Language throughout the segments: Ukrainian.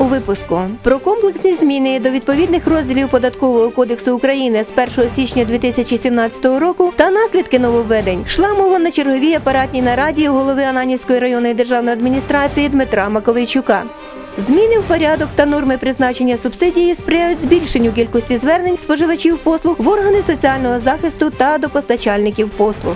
У випуску про комплексні зміни до відповідних розділів податкового кодексу України з 1 січня 2017 року та наслідки нововведень йшла мова на черговій апаратній нараді голови Ананівської районної державної адміністрації Дмитра Маковейчука. Зміни в порядок та норми призначення субсидії сприяють збільшенню кількості звернень споживачів послуг в органи соціального захисту та до постачальників послуг.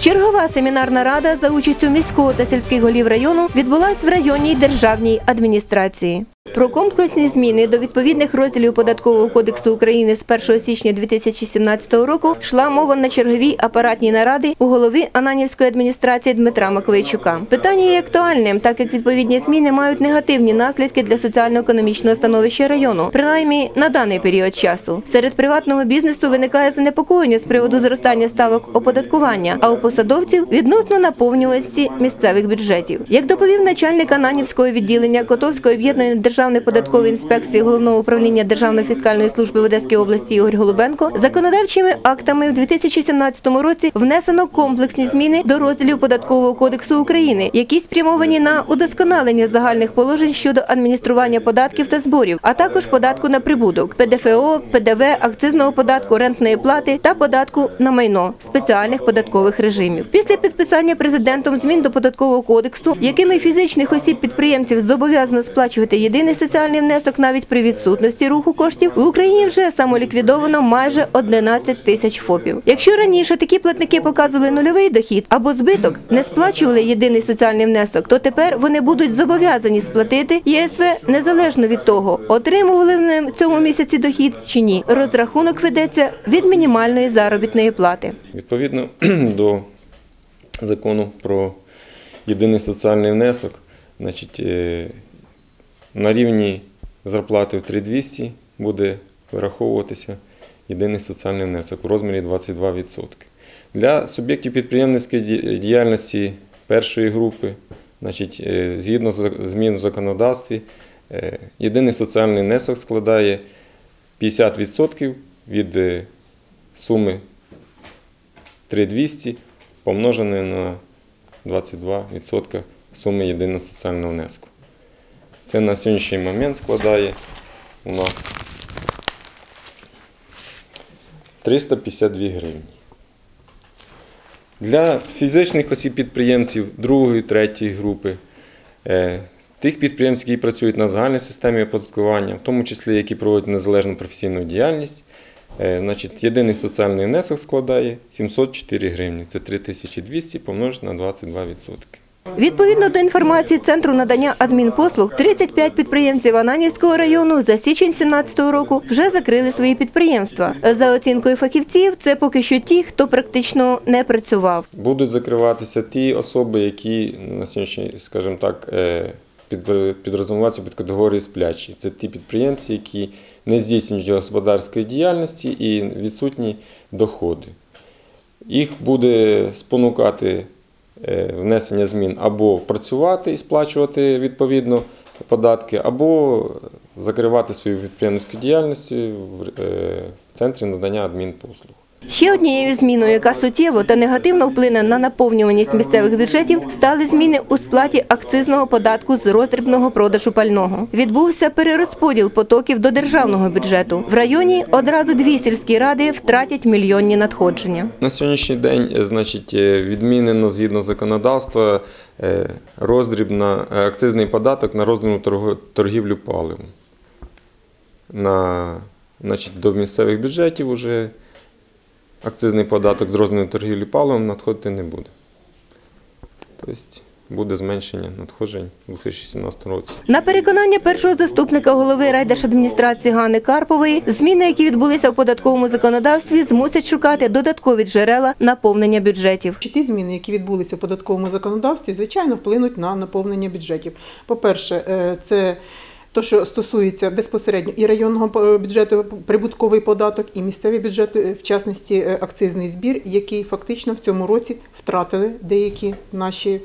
Чергова семінарна рада за участю міського та сільських голів району відбулась в районній державній адміністрації. Про комплексні зміни до відповідних розділів податкового кодексу України з 1 січня 2017 року йшла мова на черговій апаратній наради у голови Ананівської адміністрації Дмитра Маковейчука. Питання є актуальним, так як відповідні зміни мають негативні наслідки для соціально-економічного становища району, принаймні на даний період часу. Серед приватного бізнесу виникає занепокоєння з приводу зростання ставок оподаткування, а у посадовців відносно наповнюваності місцевих бюджетів. Як доповів начальник Ананівського відділення Котовської об'єднаної державної податкової інспекції головного управління Державної фіскальної служби в Одеській області Ігор Голубенко, законодавчими актами в 2017 році внесено комплексні зміни до розділів податкового кодексу України, які спрямовані на удосконалення загальних положень щодо адміністрування податків та зборів, а також податку на прибуток, ПДФО, ПДВ, акцизного податку, рентної плати та податку на майно спеціальних податкових режимів. Після підписання президентом змін до податкового кодексу, якими фізичних осіб підприємців зобов'язано сплачувати єдиний соціальний внесок навіть при відсутності руху коштів, в Україні вже самоліквідовано майже 11 тисяч ФОПів. Якщо раніше такі платники показували нульовий дохід або збиток, не сплачували єдиний соціальний внесок, то тепер вони будуть зобов'язані сплатити ЄСВ незалежно від того, отримували вони в цьому місяці дохід чи ні. Розрахунок ведеться від мінімальної заробітної плати. Відповідно до закону про єдиний соціальний внесок, значить, е, на рівні зарплати в 3200 буде вираховуватися єдиний соціальний внесок у розмірі 22%. Для суб'єктів підприємницької діяльності першої групи, значить, е, згідно з змін в законодавстві, е, єдиний соціальний внесок складає 50% від е, суми 3200 помножене на 22% суми єдиного соціального внеску. Це на сьогоднішній момент складає у нас 352 гривні. Для фізичних осіб-підприємців другої, третьої групи, е, тих підприємців, які працюють на загальній системі оподаткування, в тому числі які проводять незалежну професійну діяльність, е, значить, єдиний соціальний внесок складає 704 гривні. Це 3200 помножити на 22%. Відповідно до інформації Центру надання адмінпослуг, 35 підприємців Ананівського району за січень 2017 року вже закрили свої підприємства. За оцінкою фахівців, це поки що ті, хто практично не працював. Будуть закриватися ті особи, які на сьогоднішній, скажімо так, е, під- категорією сплячі. Це ті підприємці, які не здійснюють господарської діяльності і відсутні доходи. Їх буде спонукати внесення змін або працювати і сплачувати відповідно податки, або закривати свою підприємницьку діяльність в е, центрі надання адмінпослуг. Ще однією зміною, яка суттєво та негативно вплине на наповнюваність місцевих бюджетів, стали зміни у сплаті акцизного податку з роздрібного продажу пального. Відбувся перерозподіл потоків до державного бюджету. В районі одразу дві сільські ради втратять мільйонні надходження. На сьогоднішній день, е, значить, е, відмінено згідно законодавства е, роздріб на е, акцизний податок на роздрібну торгівлю паливом. На, значить, до місцевих бюджетів вже акцизний податок з роздрібної торгівлі паливом надходити не буде. Тобто буде зменшення надходжень у 2017 році. На переконання першого заступника голови райдержадміністрації Ганни Карпової, зміни, які відбулися в податковому законодавстві, змусять шукати додаткові джерела наповнення бюджетів. Ті зміни, які відбулися в податковому законодавстві, звичайно, вплинуть на наповнення бюджетів. По-перше, е, це те, що стосується безпосередньо і районного бюджету, прибутковий податок, і місцеві бюджети, в частності е, акцизний збір, який фактично в цьому році втратили деякі наші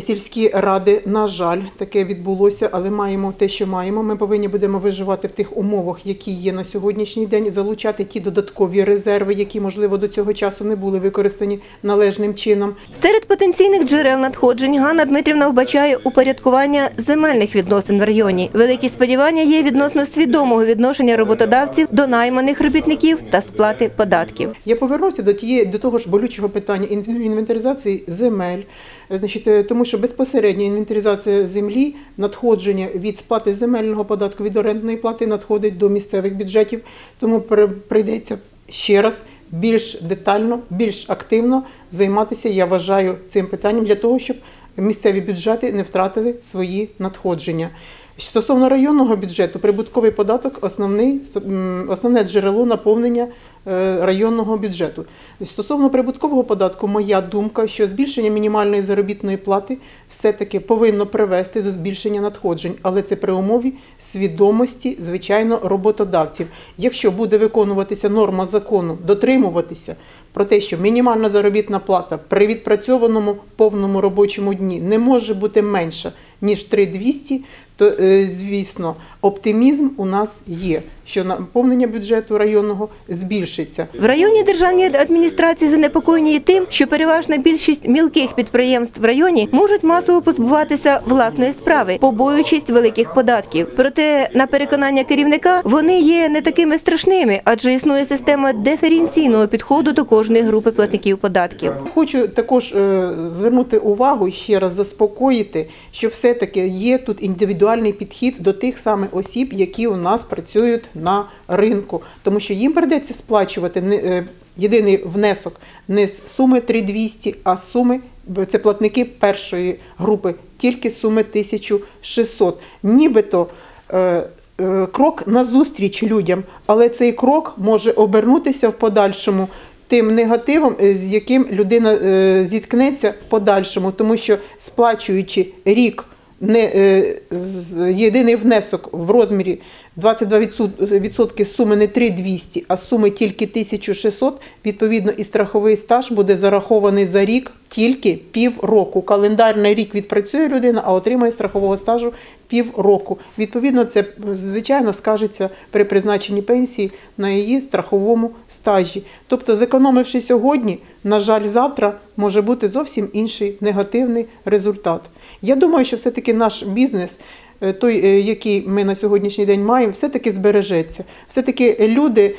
сільські ради. На жаль, таке відбулося, але маємо те, що маємо. Ми повинні будемо виживати в тих умовах, які є на сьогоднішній день, залучати ті додаткові резерви, які можливо до цього часу не були використані належним чином. Серед потенційних джерел надходжень Ганна Дмитрівна вбачає упорядкування земельних відносин в районі. Великі сподівання є відносно свідомого відношення роботодавців до найманих робітників та сплати податків. Я повернуся до тієї до того ж болючого питання ін- інвентаризації земель. Значить, е, тому що безпосередня інвентаризація землі, надходження від сплати земельного податку від орендної плати надходить до місцевих бюджетів. Тому при- прийдеться ще раз більш детально, більш активно займатися. Я вважаю цим питанням для того, щоб місцеві бюджети не втратили свої надходження. Стосовно районного бюджету, прибутковий податок основний, основне джерело наповнення е, районного бюджету. Стосовно прибуткового податку, моя думка, що збільшення мінімальної заробітної плати все-таки повинно привести до збільшення надходжень, але це при умові свідомості, звичайно, роботодавців. Якщо буде виконуватися норма закону, дотримуватися про те, що мінімальна заробітна плата при відпрацьованому повному робочому дні не може бути менша ніж 3200, то е, звісно оптимізм у нас є, що наповнення бюджету районного збільшиться. В районній державній адміністрації занепокоєні тим, що переважна більшість мілких підприємств в районі можуть масово позбуватися власної справи, побоюючись великих податків. Проте, на переконання керівника, вони є не такими страшними, адже існує система диференційного підходу до кожної групи платників податків. Хочу також е, звернути увагу і ще раз заспокоїти, що все-таки є тут індивідуальний підхід до тих самих осіб, які у нас працюють на ринку, тому що їм придеться сплачувати е, єдиний внесок не з суми 3200, а суми це платники першої групи, тільки суми 1600. Нібито е, е, крок назустріч людям, але цей крок може обернутися в подальшому тим негативом, з яким людина зіткнеться в подальшому, тому що сплачуючи рік не єдиний внесок в розмірі 22% суми не 3200, а суми тільки 1600, відповідно і страховий стаж буде зарахований за рік тільки півроку. Календарний рік відпрацює людина, а отримає страхового стажу півроку. Відповідно, це звичайно скажеться при призначенні пенсії на її страховому стажі. Тобто, зекономивши сьогодні, на жаль, завтра може бути зовсім інший негативний результат. Я думаю, що все-таки наш бізнес. Е, Той, е, який ми на сьогоднішній день маємо, все-таки збережеться. Все-таки люди,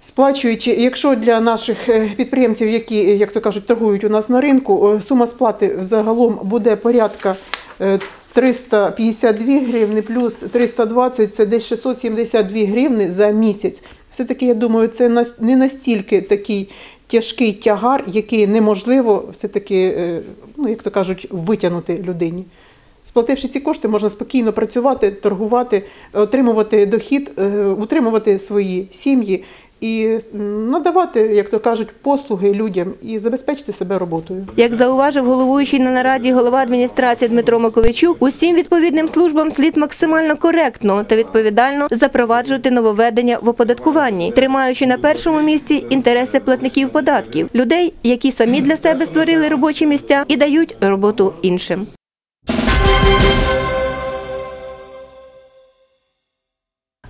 сплачуючи, якщо для наших е, підприємців, які, як то кажуть, торгують у нас на ринку, сума сплати загалом буде порядка е, 352 гривни плюс 320 – це десь 672 гривни за місяць. Все-таки, я думаю, це не настільки такий тяжкий тягар, який неможливо все-таки, ну, як то кажуть, витягнути людині. Сплативши ці кошти, можна спокійно працювати, торгувати, отримувати дохід, е, утримувати свої сім'ї і надавати, як то кажуть, послуги людям і забезпечити себе роботою. Як зауважив головуючий на нараді голова адміністрації Дмитро Маковичук, усім відповідним службам слід максимально коректно та відповідально запроваджувати нововведення в оподаткуванні, тримаючи на першому місці інтереси платників податків, людей, які самі для себе створили робочі місця і дають роботу іншим.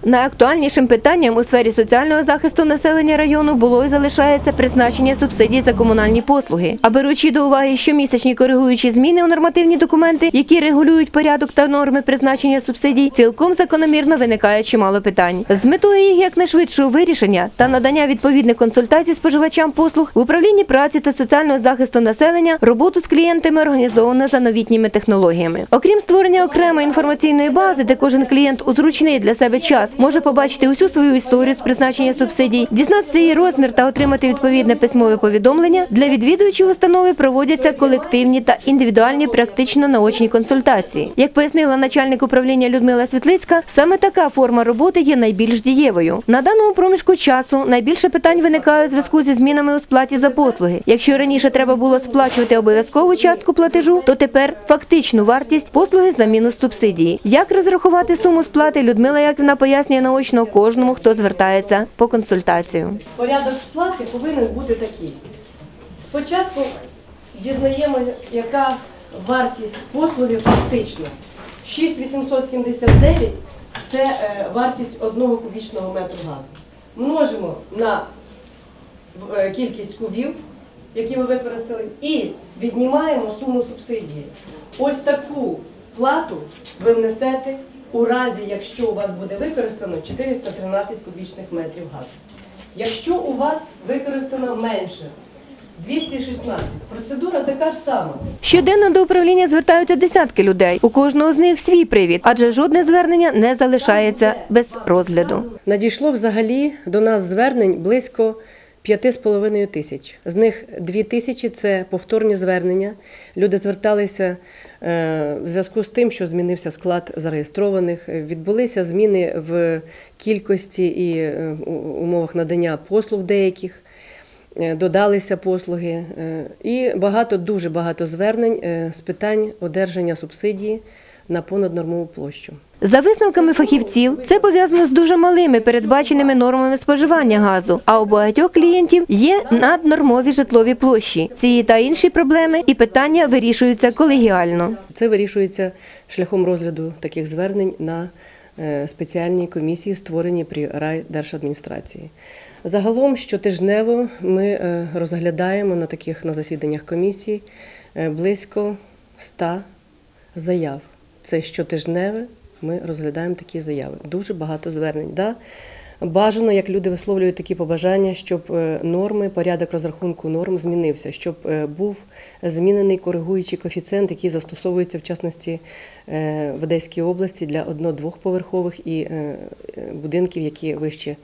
Найактуальнішим питанням у сфері соціального захисту населення району було і залишається призначення субсидій за комунальні послуги. А беручи до уваги щомісячні коригуючі зміни у нормативні документи, які регулюють порядок та норми призначення субсидій, цілком закономірно виникає чимало питань. З метою їх якнайшвидшого вирішення та надання відповідних консультацій споживачам послуг в управлінні праці та соціального захисту населення роботу з клієнтами організовано за новітніми технологіями. Окрім створення окремої інформаційної бази, де кожен клієнт у зручний для себе час може побачити усю свою історію з призначення субсидій, дізнатися її розмір та отримати відповідне письмове повідомлення. Для відвідувачів установи проводяться колективні та індивідуальні практично наочні консультації. Як пояснила начальник управління Людмила Світлицька, саме така форма роботи є найбільш дієвою. На даному проміжку часу найбільше питань виникає у зв'язку зі змінами у сплаті за послуги. Якщо раніше треба було сплачувати обов'язкову частку платежу, то тепер фактичну вартість послуги за мінус субсидії. Як розрахувати суму сплати, Людмила Яківна пояснює наочно кожному, хто звертається по консультацію. Порядок сплати повинен бути такий. Спочатку дізнаємо, яка вартість послуги фактично 6879 це е, вартість одного кубічного метру газу. Множимо на е, кількість кубів, які ви використали, і віднімаємо суму субсидії. Ось таку плату ви внесете у разі, якщо у вас буде використано 413 кубічних метрів газу. Якщо у вас використано менше 216, процедура така ж сама. Щоденно до управління звертаються десятки людей. У кожного з них свій привід, адже жодне звернення не залишається без розгляду. Надійшло взагалі до нас звернень близько 5,5 тисяч. З них 2 тисячі це повторні звернення. Люди зверталися в зв'язку з тим, що змінився склад зареєстрованих. Е, Відбулися зміни в кількості і е, умовах надання послуг деяких. Е, Додалися послуги е, і багато, дуже багато звернень е, з питань одержання субсидії на понаднормову площу. За висновками фахівців, це пов'язано з дуже малими передбаченими нормами споживання газу. А у багатьох клієнтів є наднормові житлові площі. Ці та інші проблеми і питання вирішуються колегіально. Це вирішується шляхом розгляду таких звернень на е, спеціальній комісії, створеній при райдержадміністрації. Загалом щотижнево ми е, розглядаємо на таких на засіданнях комісії е, близько 100 заяв. Це щотижневе ми розглядаємо такі заяви. Дуже багато звернень. Да? Бажано, як люди висловлюють такі побажання, щоб е, норми, порядок розрахунку норм змінився, щоб е, був змінений коригуючий коефіцієнт, який застосовується в частності е, в Одеській області для одно-двохповерхових і будинків, які вище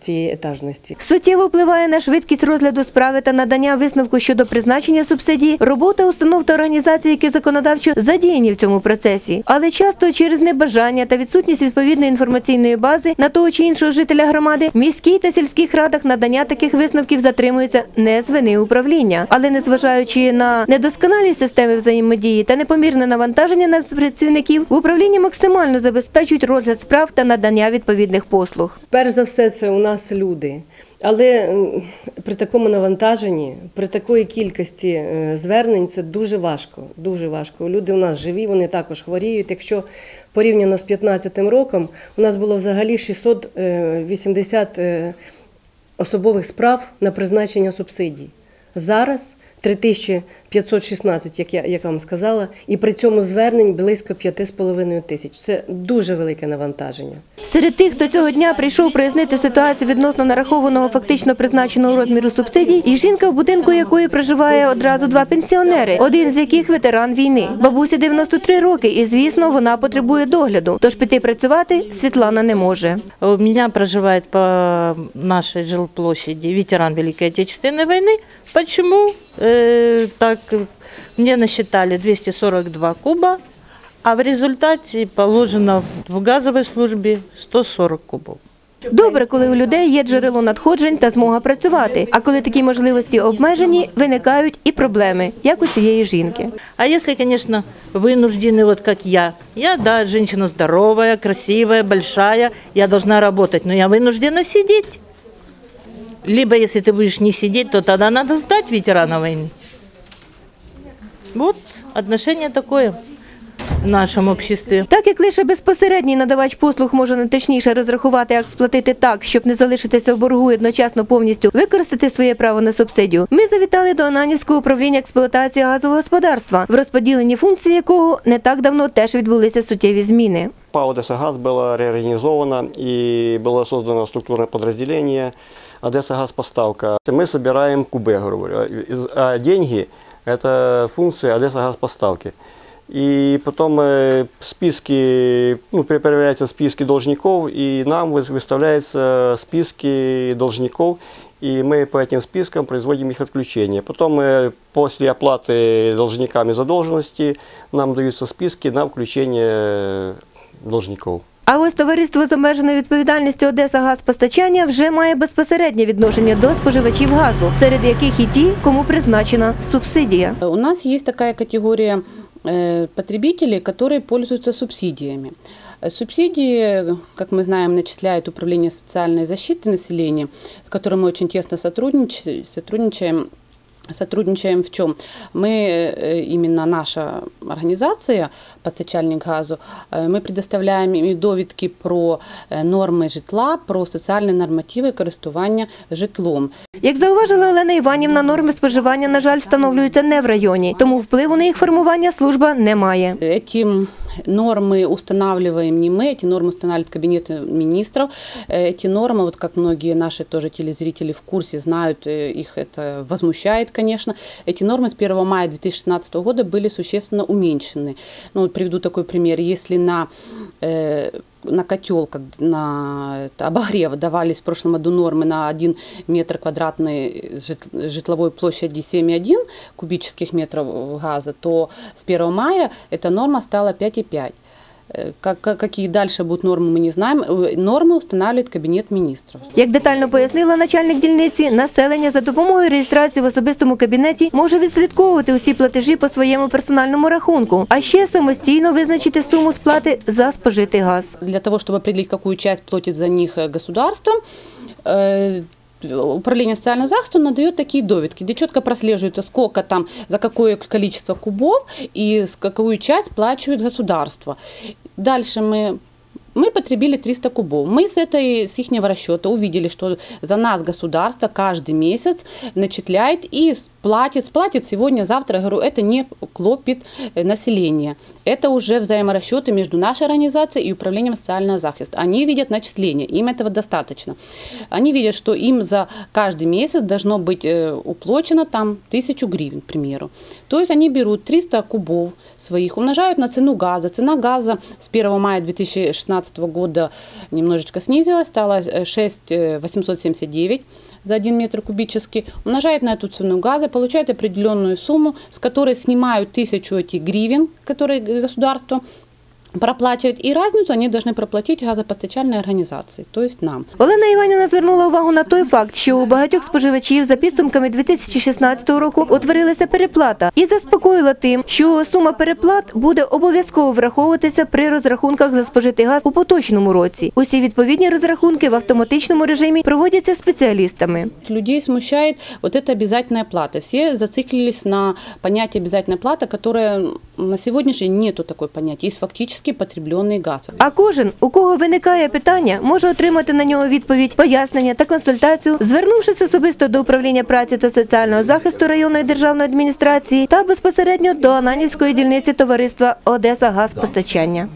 цієї етажності. Суттєво впливає на швидкість розгляду справи та надання висновку щодо призначення субсидії, робота установ та організацій, які законодавчо задіяні в цьому процесі. Але часто через небажання та відсутність відповідної інформаційної бази на того чи іншого жителя громади, в міській та сільських радах надання таких висновків затримується не з вини управління. Але незважаючи на недосконалість системи взаємодії та непомірне навантаження на працівників, в управлінні максимально забезпечують розгляд справ та надання відповідних послуг. Перш за все, це у нас люди. Але при такому навантаженні, при такої кількості е, звернень, це дуже важко. Дуже важко. Люди у нас живі, вони також хворіють. Якщо порівняно з 2015 роком, у нас було взагалі 680 е, особових справ на призначення субсидій. Зараз 3516, як я, як вам сказала, і при цьому звернень близько 5,5 тисяч. Це дуже велике навантаження. Серед тих, хто цього дня прийшов прояснити ситуацію відносно нарахованого фактично призначеного розміру субсидій, і жінка, в будинку якої проживає одразу два пенсіонери, один з яких ветеран війни. Бабусі 93 роки, і звісно, вона потребує догляду. Тож піти працювати Світлана не може. У меня проживает по нашей жилплощади ветеран Великой Отечественной войны. Почему? Э, так, мне насчитали 242 куба, а в результате положено в газовой службе 140 кубов. Добре, коли у людей є джерело надходжень та змога працювати. А коли такі можливості обмежені, виникають і проблеми, як у цієї жінки. А если, конечно, вынуждены, вот как я. Я, да, женщина здоровая, красивая, большая, я должна работать, но я вынуждена сидеть. Либо, если ты будешь не сидеть, то тогда надо сдать ветерана войны. Вот отношение такое в нашем обществе. Так як лише безпосередній надавач послуг може найточніше розрахувати, як сплатити так, щоб не залишитися в боргу і одночасно повністю використати своє право на субсидію, ми завітали до Ананівського управління експлуатації газового господарства, в розподіленні функцій якого не так давно теж відбулися суттєві зміни. ПАО «Одессагаз» было реорганизовано и было создано структурное подразделение «Одесса Газ Поставка». Мы собираем кубы, грубо говоря, Из- а деньги – это функция «Одесса Газ Поставки». И потом э, списки, ну, проверяются списки должников, и нам вы- выставляются списки должников, и мы по этим спискам производим их отключение. Потом э, после оплаты должниками задолженности нам даются списки на включение э, должников. А ось товариство з обмеженою відповідальністю Одеса Газпостачання вже має безпосереднє відношення до споживачів газу, серед яких і ті, кому призначена субсидія. У нас есть такая категория э, потребителей, которые пользуются субсидиями. Э, Субсидии, как мы знаем, начисляет Управление социальной защиты населения, с которым мы очень тесно сотруднич- сотрудничаем сотрудничаем в чем? Мы, э, именно наша организация, постачальник газу, э, мы предоставляем им довідки про е, норми житла, про соціальні нормативи користування житлом. Як зауважила Олена Іванівна, норми споживання, на жаль, встановлюються не в районі, тому впливу на їх формування служба не має. Эти нормы устанавливаем не мы, эти нормы устанавливает Кабинет министров. Э, Эти нормы, вот как многие наши тоже телезрители в курсе знают, э, их это возмущает, конечно. Эти нормы с 1 мая 2016 года были существенно уменьшены. Ну, вот приведу такой пример. Если на э, на котел, как на это, обогрев давались в прошлом году нормы на 1 метр квадратный жит- житловой площади 7,1 кубических метров газа, то с 1 мая эта норма стала 5,5. Э, Как, как- какие дальше будут нормы, мы не знаем. Э, Нормы устанавливает Кабинет министров. Як детально пояснила начальник дільниці, населення за допомогою реєстрації в особистому кабінеті може відслідковувати усі платежі по своєму персональному рахунку, а ще самостійно визначити суму сплати за спожитий газ. Для того, чтобы определить, какую часть платит за них э, государство, э, Управление социального захисту надает такие довідки, где четко прослеживается, сколько там, за какое количество кубов и с какую часть плачивает государство. Дальше мы мы потребили 300 кубов. Мы с, этой, с их расчета увидели, что за нас государство каждый месяц начисляет и платит, сплатит сегодня, завтра. Я говорю, это не клопит э, население. Это уже взаиморасчеты между нашей организацией и управлением социального захиста. Они видят начисление, им этого достаточно. Они видят, что им за каждый месяц должно быть э, уплочено там тысячу гривен, к примеру. То есть они берут 300 кубов своих, умножают на цену газа. Цена газа с 1 мая 2016 года немножечко снизилась, стала э, 6 э, 879 за 1 метр кубический, умножает на эту цену газа, получает определенную сумму, с которой снимают тысячу этих гривен, которые государство проплачивает, и разницу они должны проплатить газопостачальной организации, то есть нам. Олена Іванівна звернула увагу на той факт, що у багатьох споживачів за підсумками 2016 року утворилася переплата і заспокоїла тим, що сума переплат буде обов'язково враховуватися при розрахунках за спожитий газ у поточному році. Усі відповідні розрахунки в автоматичному режимі проводяться спеціалістами. Людей смущает вот эта обязательная плата. Все зациклились на понятие обязательная плата, которая на сегодняшний день нету такой понятия. Есть фактически потребленный газ. А кожен, у кого виникає питання, може отримати на нього відповідь, пояснення та консультацію, звернувшись особисто до управління праці та соціального захисту районної державної адміністрації та безпосередньо до Ананівської дільниці товариства Одеса Газпостачання.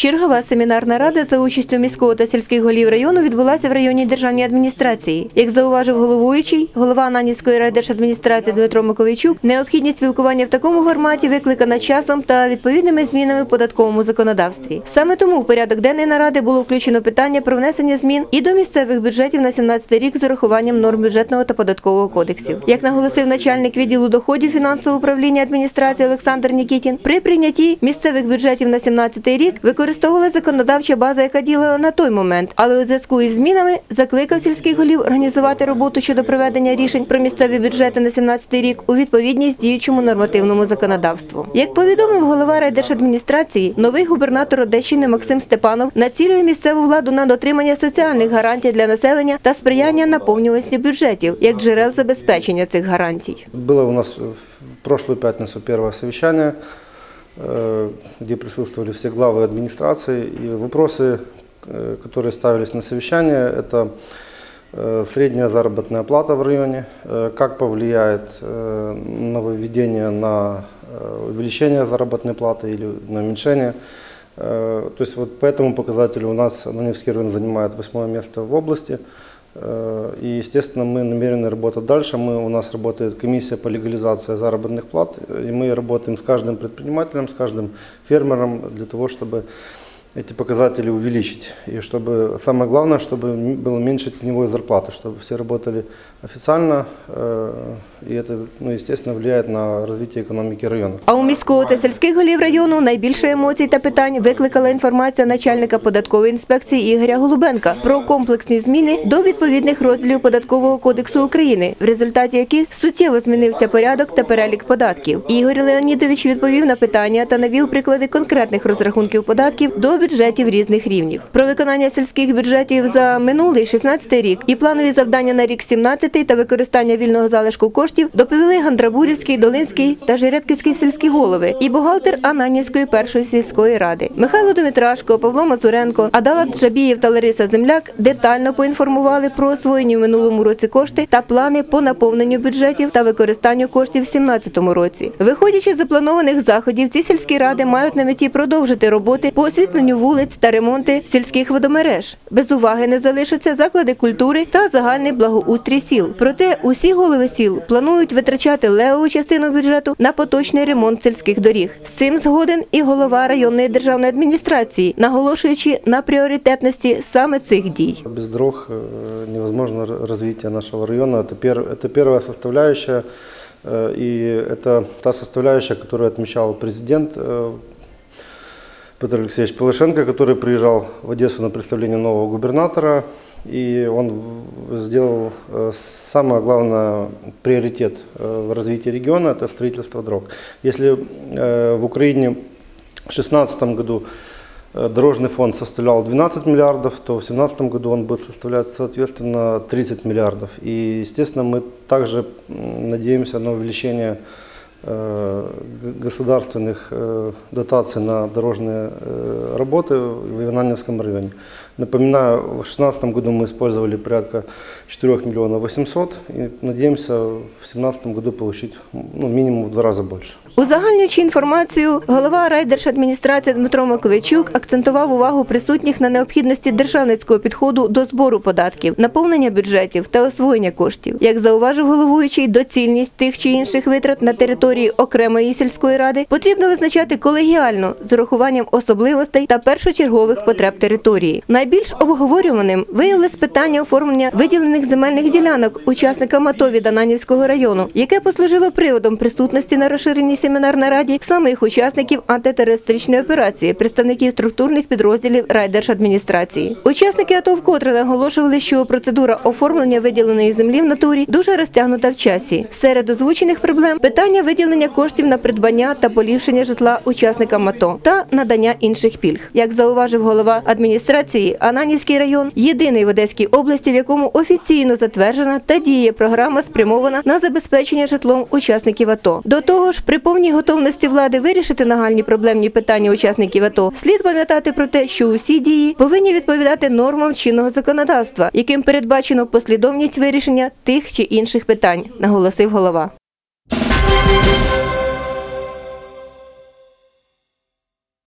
Чергова семінарна рада за участю міського та сільських голів району відбулася в районній державній адміністрації. Як зауважив головуючий, голова Ананівської райдержадміністрації Дмитро Миковійчук, необхідність спілкування в такому форматі викликана часом та відповідними змінами в податковому законодавстві. Саме тому в порядок денний наради було включено питання про внесення змін і до місцевих бюджетів на 17 рік з урахуванням норм бюджетного та податкового кодексів. Як наголосив начальник відділу доходів фінансового управління адміністрації Олександр Нікітін, при прийнятті місцевих бюджетів на 17 рік використовувала законодавча база, яка діяла на той момент, але у зв'язку із змінами закликав сільських голів організувати роботу щодо проведення рішень про місцеві бюджети на 17 рік у відповідність діючому нормативному законодавству. Як повідомив голова райдержадміністрації, новий губернатор Одещини Максим Степанов націлює місцеву владу на дотримання соціальних гарантій для населення та сприяння наповнюваності бюджетів як джерел забезпечення цих гарантій. Было у нас в прошлую пятницу первое совещание, э, где присутствовали все главы администрации. И вопросы, э, которые ставились на совещание, это э, средняя заработная плата в районе, э, как повлияет э, нововведение на э, увеличение заработной платы или на уменьшение. Э, То есть вот по этому показателю у нас Ананевский район занимает восьмое место в области. Э, И, естественно, мы намерены работать дальше. Мы, у нас работает комиссия по легализации заработных плат, и мы работаем с каждым предпринимателем, с каждым фермером для того, чтобы эти показатели увеличить. И чтобы, самое главное, чтобы м- было меньше теневой зарплаты, чтобы все работали официально, э, и это, ну, естественно, влияет на развитие экономики района. А у міського та сільських голів району найбільше емоцій та питань викликала інформація начальника податкової інспекції Ігоря Голубенка про комплексні зміни до відповідних розділів податкового кодексу України, в результаті яких суттєво змінився порядок та перелік податків. Ігор Леонідович відповів на питання та навів приклади конкретних розрахунків податків до бюджетів різних рівнів. Про виконання сільських бюджетів за минулий 16 рік і планові завдання на рік 17 та використання вільного залишку коштів доповіли Гандрабурівський, Долинський та Жеребківський сільські голови і бухгалтер Ананівської першої сільської ради. Михайло Домітрашко, Павло Мазуренко, Адала Джабієв та Лариса Земляк детально поінформували про освоєні в минулому році кошти та плани по наповненню бюджетів та використанню коштів в 2017 році. Виходячи з запланованих заходів, ці сільські ради мають на меті продовжити роботи по освітленню вулиць та ремонти сільських водомереж. Без уваги не залишаться заклади культури та загальний благоустрій сіл. Проте усі голови сіл планують витрачати левову частину бюджету на поточний ремонт сільських доріг. З цим згоден і голова районної державної адміністрації, наголошуючи на пріоритетності саме цих дій. Без дорог э, невозможно р- развитие нашего района. Это, пер- это первая составляющая, э, и это та составляющая, которую отмечал президент э, Петр Алексеевич Полышенко, который приезжал в Одессу на представление нового губернатора. И он сделал э, самое главное приоритет э, в развитии региона – это строительство дорог. Если э, в Украине в 2016 году дорожный фонд составлял 12 миллиардов, то в 2017 году он будет составлять, соответственно, 30 миллиардов. И, естественно, мы также надеемся на увеличение государственных э, дотаций на дорожные э, работы в Ивананевском районе. Напоминаю, в 2016 году мы использовали порядка 4 миллионов 800 и надеемся в 2017 году получить ну, минимум в два раза больше. Узагальнюючи інформацію, голова райдержадміністрації Дмитро Маковичук акцентував увагу присутніх на необхідності державницького підходу до збору податків, наповнення бюджетів та освоєння коштів. Як зауважив головуючий, доцільність тих чи інших витрат на території окремої сільської ради потрібно визначати колегіально з урахуванням особливостей та першочергових потреб території. Найбільш обговорюваним виявилось питання оформлення виділених земельних ділянок учасникам АТО від Ананівського району, яке послужило приводом присутності на розширеній семінарній раді самих учасників антитерористичної операції, представників структурних підрозділів райдержадміністрації. Учасники АТО вкотре наголошували, що процедура оформлення виділеної землі в натурі дуже розтягнута в часі. Серед озвучених проблем питання виділення коштів на придбання та поліпшення житла учасникам АТО та надання інших пільг. Як зауважив голова адміністрації, Ананівський район єдиний в Одеській області, в якому офіційно затверджена та діє програма, спрямована на забезпечення житлом учасників АТО. До того ж, при повній готовності влади вирішити нагальні проблемні питання учасників АТО, слід пам'ятати про те, що усі дії повинні відповідати нормам чинного законодавства, яким передбачено послідовність вирішення тих чи інших питань, наголосив голова.